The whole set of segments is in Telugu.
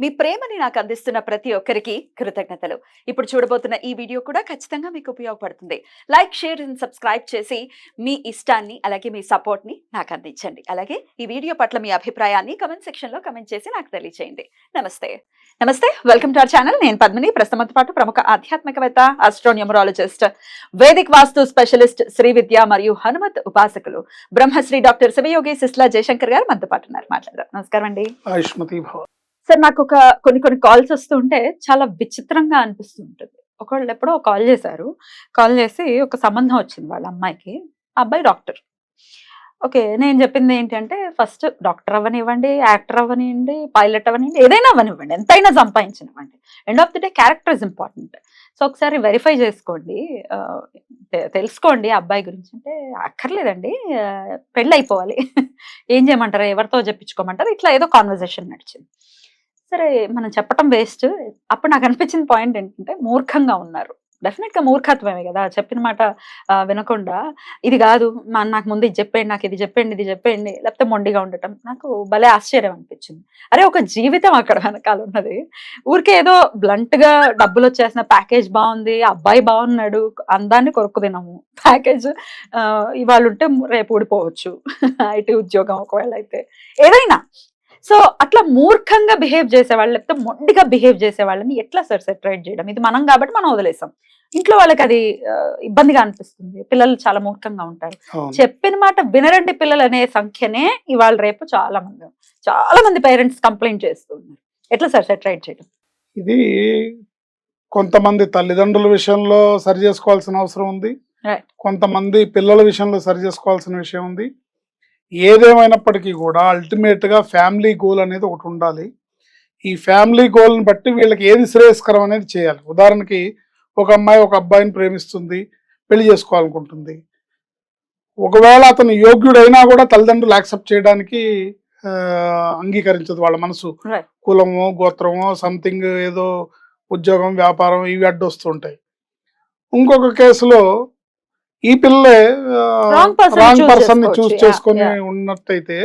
మీ ప్రేమని నాకు అందిస్తున్న ప్రతి ఒక్కరికి కృతజ్ఞతలు. ఇప్పుడు చూడబోతున్న ఈ వీడియో కూడా ఖచ్చితంగా మీకు ఉపయోగపడుతుంది. లైక్ షేర్ అండ్ సబ్స్క్రైబ్ చేసి మీ ఇష్టాన్ని అలాగే మీ సపోర్ట్ని నాకు అందించండి. అలాగే ఈ వీడియో పట్ల మీ అభిప్రాయాన్ని కమెంట్ సెక్షన్లో కమెంట్ చేసి నాకు తెలియజేయండి నమస్తే. నమస్తే. Welcome to our channel. నేను పద్మిని. ప్రస్తుతంతో పాటు ప్రముఖ ఆధ్యాత్మికవేత్త astronumerologist Vedic vastu specialist Shri Vidya మరియు హనుమత్ ఉపాసకులు బ్రహ్మశ్రీ డాక్టర్ శివయోగి సిస్లా జయశంకర్ గారు మనతో పాటు ఉన్నారు. మాట్లాడదాం. నమస్కారం అండి. సార్ నాకు ఒక కొన్ని కొన్ని కాల్స్ వస్తుంటే చాలా విచిత్రంగా అనిపిస్తూ ఉంటుంది ఒకళ్ళు ఎప్పుడో కాల్ చేశారు. కాల్ చేసి ఒక సంబంధం వచ్చింది వాళ్ళ అమ్మాయికి. అబ్బాయి డాక్టర్. ఓకే నేను చెప్పింది ఏంటంటే ఫస్ట్ డాక్టర్ అవ్వనివ్వండి యాక్టర్ అవ్వనివ్వండి పైలట్ అవ్వనివ్వండి ఏదైనా అవ్వనివ్వండి ఎంతైనా సంపాదించనివ్వండి. End of the day character is important. So ఒకసారి వెరిఫై చేసుకోండి. తెలుసుకోండి ఆ అబ్బాయి గురించి. అంటే అక్కర్లేదండి. పెళ్ళి అయిపోవాలి ఏం చేయమంటారు? ఎవరితో చెప్పించుకోమంటారు? ఇట్లా ఏదో కాన్వర్జేషన్ నడిచింది. సరే మనం చెప్పటం వేస్ట్. అప్పుడు నాకు అనిపించిన పాయింట్ ఏంటంటే మూర్ఖంగా ఉన్నారు. డెఫినెట్గా మూర్ఖత్వమే కదా. చెప్పిన మాట వినకుండా. ఇది కాదు మా నాకు ముందు ఇది చెప్పండి నాకు ఇది చెప్పండి ఇది చెప్పండి లేకపోతే మొండిగా ఉండటం. నాకు భలే ఆశ్చర్యం అనిపించింది. అరే ఒక జీవితం అక్కడ వెనకాల ఉన్నది. ఊరికే ఏదో బ్లంట్గా డబ్బులు వచ్చేసిన ప్యాకేజ్ బాగుంది అబ్బాయి బాగున్నాడు అందాన్ని కొరకు తినము. ప్యాకేజ్ ఇవాళ ఉంటే రేపు ఊడిపోవచ్చు. ఐటీ ఉద్యోగం ఒకవేళ అయితే. ఏదైనా. సో అట్లా మూర్ఖంగా బిహేవ్ చేసేవాళ్ళు లేకపోతే మొండిగా బిహేవ్ చేసే వాళ్ళని ఎట్లా సార్ సెటరేట్ చేయడం? ఇది మనం కాబట్టి మనం వదిలేసాం. ఇంట్లో వాళ్ళకి అది ఇబ్బందిగా అనిపిస్తుంది. పిల్లలు చాలా మూర్ఖంగా ఉంటారు. చెప్పిన మాట వినరండి పిల్లలు అనే సంఖ్యనే ఇవాళ రేపు చాలా మంది చాలా మంది పేరెంట్స్ కంప్లైంట్ చేస్తున్నారు ఎట్లా సార్ సెటరేట్ చేయడం? ఇది కొంతమంది తల్లిదండ్రుల విషయంలో సరి చేసుకోవాల్సిన అవసరం ఉంది. కొంతమంది పిల్లల విషయంలో సరి చేసుకోవాల్సిన విషయం ఉంది. ఏదేమైనప్పటికీ కూడా అల్టిమేట్గా ఫ్యామిలీ గోల్ అనేది ఒకటి ఉండాలి. ఈ ఫ్యామిలీ గోల్ని బట్టి వీళ్ళకి ఏది శ్రేయస్కరం అనేది చేయాలి. ఉదాహరణకి ఒక అమ్మాయి ఒక అబ్బాయిని ప్రేమిస్తుంది పెళ్ళి చేసుకోవాలనుకుంటుంది. ఒకవేళ అతను యోగ్యుడైనా కూడా తల్లిదండ్రులు యాక్సెప్ట్ చేయడానికి అంగీకరించదు వాళ్ళ మనసు. కులమో గోత్రమో సంథింగ్ ఏదో ఉద్యోగం వ్యాపారం ఇవి అడ్డొస్తుంటాయి. ఇంకొక కేసులో ఈ పిల్లే Wrong person రాంగ్ పర్సన్ని. చూస్ చేసుకొని. ఉన్నట్టయితే.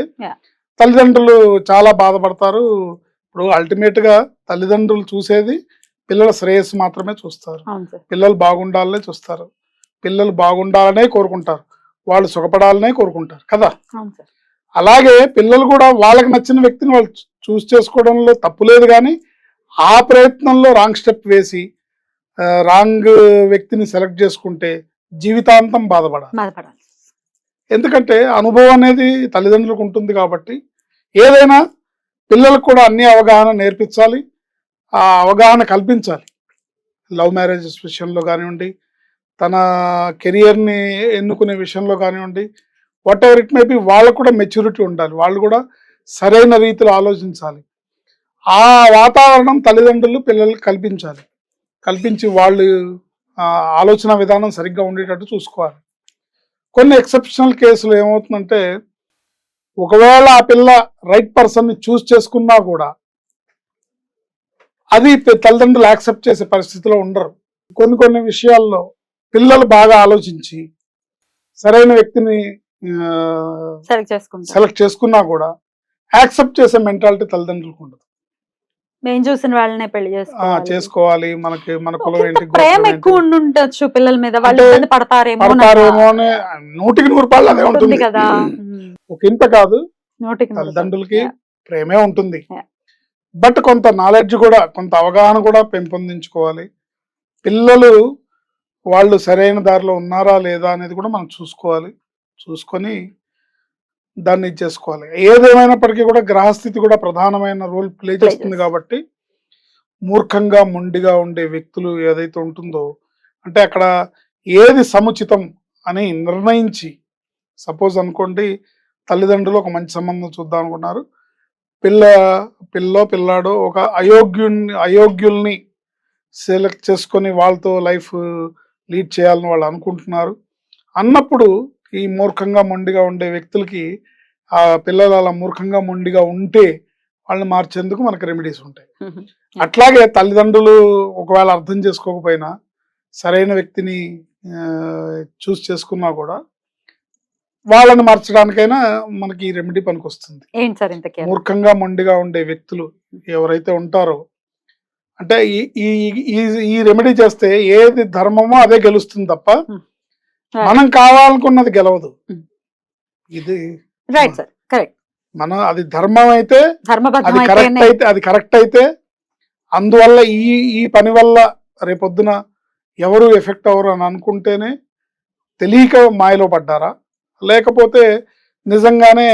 తల్లిదండ్రులు చాలా బాధపడతారు. ఇప్పుడు అల్టిమేట్గా తల్లిదండ్రులు చూసేది పిల్లల శ్రేయస్సు మాత్రమే చూస్తారు. పిల్లలు బాగుండాలనే చూస్తారు. పిల్లలు బాగుండాలనే కోరుకుంటారు. వాళ్ళు సుఖపడాలనే కోరుకుంటారు. కదా? అలాగే పిల్లలు కూడా వాళ్ళకి నచ్చిన వ్యక్తిని వాళ్ళు చూస్ చేసుకోవడంలో తప్పు లేదు కానీ ఆ ప్రయత్నంలో రాంగ్ స్టెప్ వేసి రాంగ్ వ్యక్తిని సెలెక్ట్ చేసుకుంటే జీవితాంతం బాధపడాలి. బాధపడాలి. ఎందుకంటే అనుభవం అనేది తల్లిదండ్రులకు ఉంటుంది కాబట్టి ఏదైనా పిల్లలకు కూడా అన్ని అవగాహన నేర్పించాలి. ఆ అవగాహన కల్పించాలి. లవ్ మ్యారేజెస్ విషయంలో కానివ్వండి తన కెరియర్ని ఎన్నుకునే విషయంలో కానివ్వండి whatever it may be వాళ్ళకు కూడా మెచ్యూరిటీ ఉండాలి. వాళ్ళు కూడా సరైన రీతిలో ఆలోచించాలి. ఆ వాతావరణం తల్లిదండ్రులు పిల్లలకు కల్పించాలి. కల్పించి వాళ్ళు ఆలోచన విధానం సరిగ్గా ఉండేటట్టు చూసుకోవాలి. కొన్ని ఎక్సెప్షనల్ కేసులు ఏమవుతుందంటే ఒకవేళ ఆ పిల్ల రైట్ పర్సన్ని చూస్ చేసుకున్నా కూడా అది తల్లిదండ్రులు యాక్సెప్ట్ చేసే పరిస్థితిలో ఉండరు. కొన్ని కొన్ని విషయాల్లో పిల్లలు బాగా ఆలోచించి సరైన వ్యక్తిని సెలెక్ట్ చేసుకున్నా కూడా యాక్సెప్ట్ చేసే మెంటాలిటీ తల్లిదండ్రులకు ఉండదు. మేము చూసిన వాళ్ళనే పెళ్ళి చేసుకోవాలి. చేసుకోవాలి. మనకి మన కులం ఏంటి ప్రేమ ఎక్కువ ఉండొచ్చు పిల్లల మీద. వాళ్ళు ఇబ్బంది పడతారేమో పడతారేమో అని నూటికి నూరు పాళ్ళు అదే ఉంటుంది కదా. ఒక ఇంత కాదు. నోటికి తల్లిదండ్రులకి. ప్రేమే ఉంటుంది. బట్ కొంత నాలెడ్జ్ కూడా కొంత అవగాహన కూడా పెంపొందించుకోవాలి. పిల్లలు వాళ్ళు సరైన దారిలో ఉన్నారా లేదా అనేది కూడా మనం చూసుకోవాలి. చూసుకొని దాన్ని చేసుకోవాలి ఏదేమైనప్పటికీ కూడా గ్రహస్థితి కూడా ప్రధానమైన రోల్ ప్లే చేస్తుంది చేస్తుంది. కాబట్టి మూర్ఖంగా మొండిగా ఉండే వ్యక్తులు ఏదైతే ఉంటుందో అంటే అక్కడ ఏది సముచితం అని నిర్ణయించి సపోజ్ అనుకోండి తల్లిదండ్రులు ఒక మంచి సంబంధం చూద్దాం అనుకున్నారు పిల్ల పిల్లో పిల్లాడో ఒక అయోగ్యుని అయోగ్యుల్ని సెలెక్ట్ చేసుకొని వాళ్ళతో లైఫ్ లీడ్ చేయాలని వాళ్ళు అనుకుంటున్నారు అన్నప్పుడు ఈ మూర్ఖంగా మొండిగా ఉండే వ్యక్తులకి ఆ పిల్లలు అలా మూర్ఖంగా మొండిగా ఉంటే వాళ్ళని మార్చేందుకు మనకు రెమెడీస్ ఉంటాయి. అట్లాగే తల్లిదండ్రులు ఒకవేళ అర్థం చేసుకోకపోయినా సరైన వ్యక్తిని చూస్ చేసుకున్నా కూడా వాళ్ళని మార్చడానికైనా మనకి ఈ రెమెడీ పనికొస్తుంది సార్ ఇంతకీ మూర్ఖంగా మొండిగా ఉండే వ్యక్తులు ఎవరైతే ఉంటారో అంటే ఈ ఈ రెమెడీ చేస్తే ఏది ధర్మమో అదే గెలుస్తుంది తప్ప. మనం కావాలనుకున్నది గెలవదు. Hmm. ఇది రైట్ సార్ కరెక్ట్ మనం అది ధర్మం అయితే అది కరెక్ట్ అయితే అది కరెక్ట్ అయితే అందువల్ల ఈ ఈ పని వల్ల రేపొద్దున ఎవరు ఎఫెక్ట్ అవ్వరు అని అనుకుంటేనే తెలియక మాయలో పడ్డారా? లేకపోతే నిజంగానే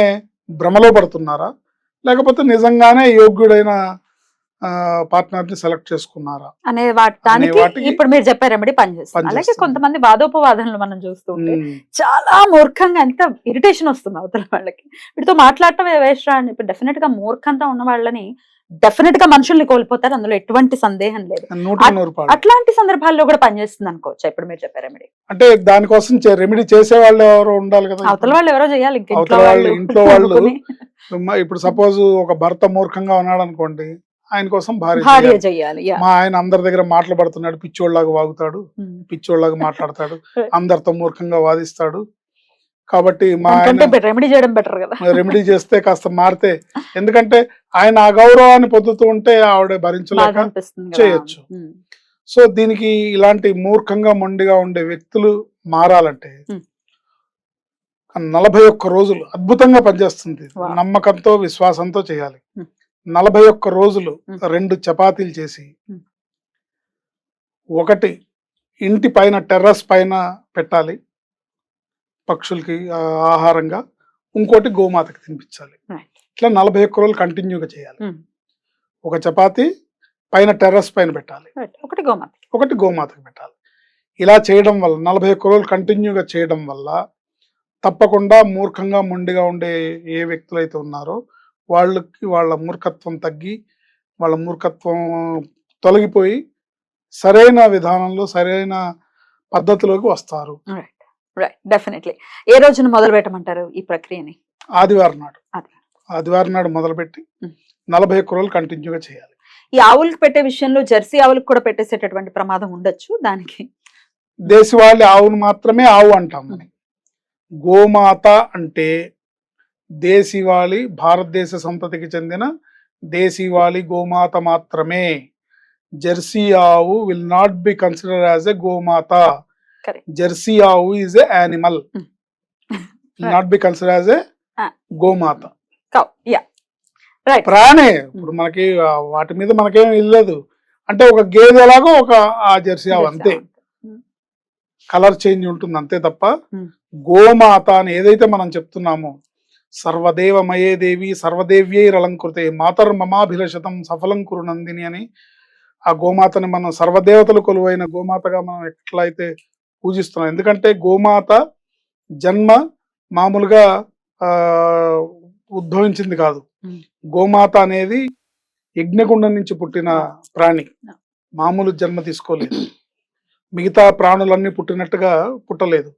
భ్రమలో పడుతున్నారా? లేకపోతే నిజంగానే యోగ్యుడైన పార్ట్నర్ని సెలెక్ట్ చేసుకున్నారా? అనే దానికి వాటికి ఇప్పుడు మీరు చెప్పే రెమెడీ పనిచేస్తుంది అలాగే. కొంతమంది వాదోపవాదనలు మనం చూస్తూ ఉంటే చాలా మూర్ఖంగా ఎంత ఇరిటేషన్ వస్తుంది అవతల వాళ్ళకి. వీటితో మాట్లాడటం వేస్ట్ అని ఇప్పుడు డెఫినెట్గా మూర్ఖంగా ఉన్న వాళ్ళని డెఫినెట్గా మనుషుల్ని కోల్పోతారు. అందులో ఎటువంటి సందేహం లేదు. అట్లాంటి సందర్భాల్లో కూడా పనిచేస్తుంది అనుకోవచ్చు? ఇప్పుడు మీరు చెప్పే రెమెడీ అంటే దానికోసం రెమెడీ చేసే వాళ్ళు ఎవరో ఉండాలి కదా అవతల వాళ్ళు ఎవరో చేయాలి. ఇంట్లో వాళ్ళు, ఇప్పుడు సపోజ్ ఒక భర్త మూర్ఖంగా ఉన్నాడు అనుకోండి ఆయన కోసం భార్య చేయాలి. మా ఆయన అందరి దగ్గర మాటలు పడుతున్నాడు పిచ్చోళ్ళలాగా వాగుతాడు ఉమ్. పిచ్చోళ్ళలాగా మాట్లాడతాడు. అందరితో మూర్ఖంగా వాదిస్తాడు కాబట్టి మా ఆయన రెమెడీ చేయడం బెటర్ కదా రెమెడీ చేస్తే కాస్త మారితే ఎందుకంటే ఆయన అగౌరవాన్ని పొందుతూ ఉంటే ఆవిడ భరించలేక. చేయొచ్చు. ఉమ్. సో దీనికి ఇలాంటి మూర్ఖంగా మొండిగా ఉండే వ్యక్తులు మారాలంటే Hmm. నలభై ఒక్క రోజులు అద్భుతంగా పనిచేస్తుంది. నమ్మకంతో విశ్వాసంతో చేయాలి Hmm. నలభై ఒక్క రోజులు. రెండు చపాతీలు చేసి. ఒకటి ఇంటి పైన టెర్రస్ పైన పెట్టాలి పక్షులకి ఆహారంగా ఇంకోటి గోమాతకి తినిపించాలి. ఇట్లా నలభై ఒక్క రోజులు కంటిన్యూగా చేయాలి. ఒక చపాతీ పైన టెర్రస్ పైన పెట్టాలి. ఒకటి గోమాత ఒకటి గోమాతకు పెట్టాలి ఇలా చేయడం వల్ల నలభై ఒక్క రోజులు కంటిన్యూగా చేయడం వల్ల తప్పకుండా మూర్ఖంగా మొండిగా ఉండే ఏ వ్యక్తులు అయితే ఉన్నారో వాళ్ళకి వాళ్ళ మూర్ఖత్వం తగ్గి వాళ్ళ మూర్ఖత్వం తొలగిపోయి సరైన విధానంలో సరైన పద్ధతిలోకి వస్తారు. డెఫినెట్లీ ఏ రోజున మొదలు పెట్టమంటారు ఈ ప్రక్రియని? ఆదివారం నాడు. ఆదివారం. నాడు మొదలుపెట్టి. నలభై ఒక్క రోజులు కంటిన్యూగా చేయాలి. ఈ ఆవులకు పెట్టే విషయంలో జెర్సీ ఆవులకు కూడా పెట్టేసేటటువంటి ప్రమాదం ఉండొచ్చు దానికి? దేశవాళి ఆవును మాత్రమే ఆవు అంటాం గోమాత అంటే దేశీవాలి భారతదేశ సంతతికి చెందిన దేశీవాలి గోమాత మాత్రమే. జెర్సీ ఆవు will not be consider as a గోమాత. జెర్సీ ఆవు is a animal Hmm. Not be consider as a. గోమాత. ప్రాణే. ఇప్పుడు మనకి వాటి మీద మనకేం ఇల్లలేదు అంటే ఒక గేదె ఎలాగో ఒక ఆ జెర్సీ ఆవు అంతే. కలర్ చేంజ్ ఉంటుంది అంతే తప్ప Hmm. గోమాత అని ఏదైతే మనం చెప్తున్నామో సర్వదేవమయే దేవి సర్వదేవ్యైరలంకృతే మాతర్ మమాభిలషతం సఫలం కురు నందిని అని. ఆ గోమాతని మనం సర్వదేవతలు కొలువైన గోమాతగా మనం ఎట్లయితే పూజిస్తున్నాం. ఎందుకంటే గోమాత జన్మ మామూలుగా ఆ ఉద్భవించింది కాదు. గోమాత అనేది యజ్ఞగుండం నుంచి పుట్టిన ప్రాణి. మామూలు జన్మ తీసుకోలేదు. మిగతా ప్రాణులన్నీ పుట్టినట్టుగా పుట్టలేదు.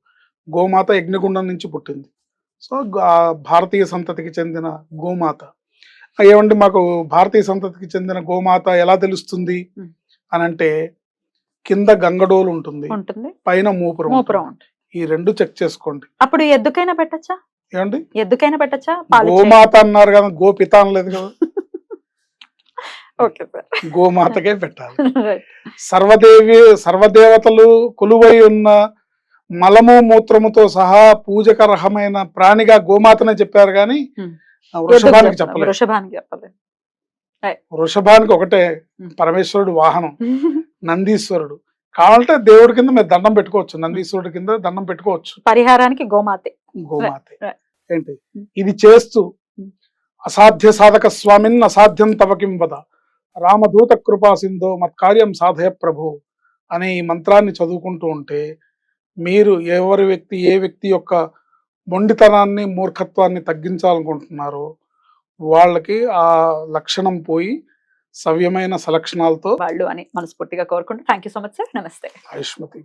గోమాత యజ్ఞగుండం నుంచి పుట్టింది. సో భారతీయ సంతతికి చెందిన గోమాత. ఏమండి మాకు భారతీయ సంతతికి చెందిన గోమాత ఎలా తెలుస్తుంది. అని అంటే కింద గంగడోలు ఉంటుంది పైన మూపురం. ఈ రెండు చెక్ చేసుకోండి. అప్పుడు ఎద్దుకైనా పెట్టచ్చా? ఏమండి? ఎద్దుకైనా పెట్టచ్చా? గోమాత అన్నారు కదా గోపిత అనలేదు కదా. గోమాతకే పెట్టాలి. సర్వదేవి సర్వదేవతలు కొలువై ఉన్న మలము మూత్రముతో సహా పూజకరహమైన ప్రాణిగా గోమాతనే చెప్పారు కానీ వృషభానికి చెప్పలేదు. వృషభానికి చెప్పలేదు. వృషభానికి ఒకటే. పరమేశ్వరుడు వాహనం నందీశ్వరుడు. కావాలంటే దేవుడి కింద మీరు దండం పెట్టుకోవచ్చు నందీశ్వరుడి కింద దండం పెట్టుకోవచ్చు. పరిహారానికి గోమాతే. గోమాతే. ఏంటి. ఇది చేస్తూ. అసాధ్య సాధక స్వామిన్ అసాధ్యం తవ కిం వద. రామదూత కృపా సింధో మత్కార్యం సాధయ ప్రభు అనే ఈ మంత్రాన్ని చదువుకుంటూ ఉంటే మీరు ఎవరి వ్యక్తి ఏ వ్యక్తి యొక్క మొండితనాన్ని మూర్ఖత్వాన్ని తగ్గించాలనుకుంటున్నారో వాళ్ళకి ఆ లక్షణం పోయి సవ్యమైన సలక్షణాలతో వాళ్ళు అని మనస్ఫూర్తిగా కోరుకుంటూ. Thank you so much sir నమస్తే ఆయుష్మతి.